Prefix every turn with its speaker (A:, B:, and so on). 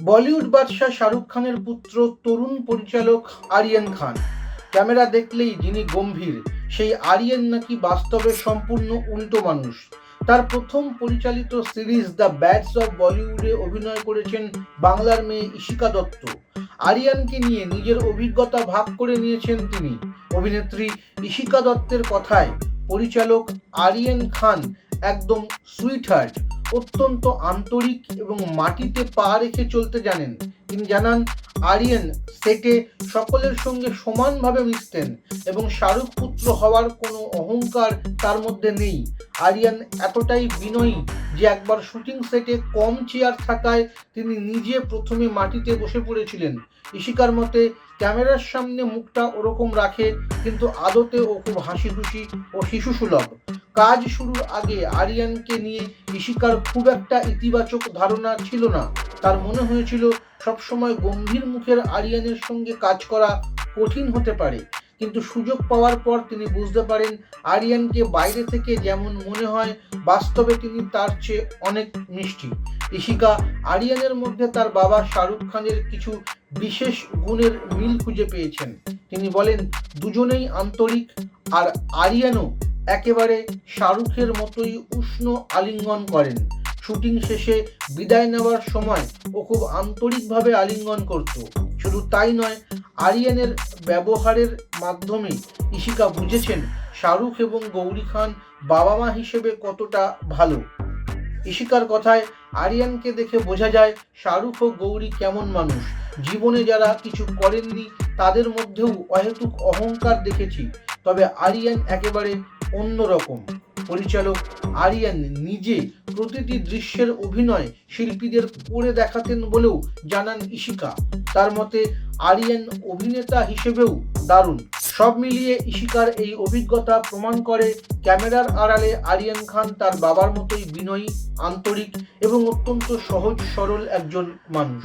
A: বলিউড বাদশাহ শাহরুখ খানের পুত্র তরুণ পরিচালক আরিয়ান খান। ক্যামেরা দেখলেই যিনি গম্ভীর, সেই আরিয়ান নাকি বাস্তবে সম্পূর্ণ উল্টো মানুষ। তার প্রথম পরিচালিত সিরিজ দ্য ব্যাটস অফ বলিউডে অভিনয় করেছেন বাংলার মেয়ে ইশিকা দত্ত। আরিয়ানকে নিয়ে নিজের অভিজ্ঞতা ভাগ করে নিয়েছেন তিনি। অভিনেত্রী ইশিকা দত্তের কথায় পরিচালক আরিয়ান খান একদম সুইট হার্ট অত্যন্ত আন্তরিক এবং মাটিতে পা রেখে চলতে জানেন। তিনি জানান আরিয়ান সেটে সকলের সঙ্গে সমানভাবে মিশতেন এবং শাহরুখ পুত্র হওয়ার কোনো অহংকার তার মধ্যে নেই। আরিয়ান এতটাই বিনয়ী যে একবার শুটিং সেটে কম চেয়ার থাকায় তিনি নিজে প্রথমে মাটিতে বসে পড়েছিলেন। ইশিকার মতে, ক্যামেরার সামনে মুখটা ওরকম রাখে, কিন্তু আদতে ও খুব হাসি খুশি ও শিশু সুলভ কাজ শুরুর আগে আরিয়ানকে নিয়ে ইশিকার খুব একটা ইতিবাচক ধারণা ছিল না। তার মনে হয়েছিল সবসময় গম্ভীর মুখের আরিয়ানের সঙ্গে কাজ করা কঠিন হতে পারে। কিন্তু সুযোগ পাওয়ার পর তিনি বুঝতে পারেন, আরিয়ানকে বাইরে থেকে যেমন মনে হয়, বাস্তবে তিনি তার চেয়ে অনেক মিষ্টি। ইশিকা আরিয়ানের মধ্যে তার বাবা শাহরুখ খানের কিছু বিশেষ গুণের মিল খুঁজে পেয়েছেন। তিনি বলেন, দুজনেই আন্তরিক, আর আরিয়ানও একেবারে শাহরুখের মতোই উষ্ণ আলিঙ্গন করেন। শুটিং শেষে বিদায় নেওয়ার সময় ও খুব আন্তরিকভাবে আলিঙ্গন করত। শুধু তাই নয়, আরিয়ানের ব্যবহারের মাধ্যমে ইশিকা বুঝেছেন শাহরুখ এবং গৌরী খান বাবা মা হিসেবে কতটা ভালো। ইশিকার কথায় আরিয়ানকে দেখে বোঝা যায় শাহরুখ ও গৌরী কেমন মানুষ। জীবনে যারা কিছু করেননি, তাদের মধ্যেও অহেতুক অহংকার দেখেছি। তবে আরিয়ান একেবারে অন্যরকম। পরিচালক আরিয়ান নিজে প্রতিটি দৃশ্যের অভিনয় শিল্পীদের করে দেখাতেন বলেও জানান ইশিকা তার মতে, আরিয়ান অভিনেতা হিসেবেও দারুণ। সব মিলিয়ে ইশিকার এই অভিজ্ঞতা প্রমাণ করে ক্যামেরার আড়ালে আরিয়ান খান তার বাবার মতোই বিনয়ী, আন্তরিক এবং অত্যন্ত সহজ সরল একজন মানুষ।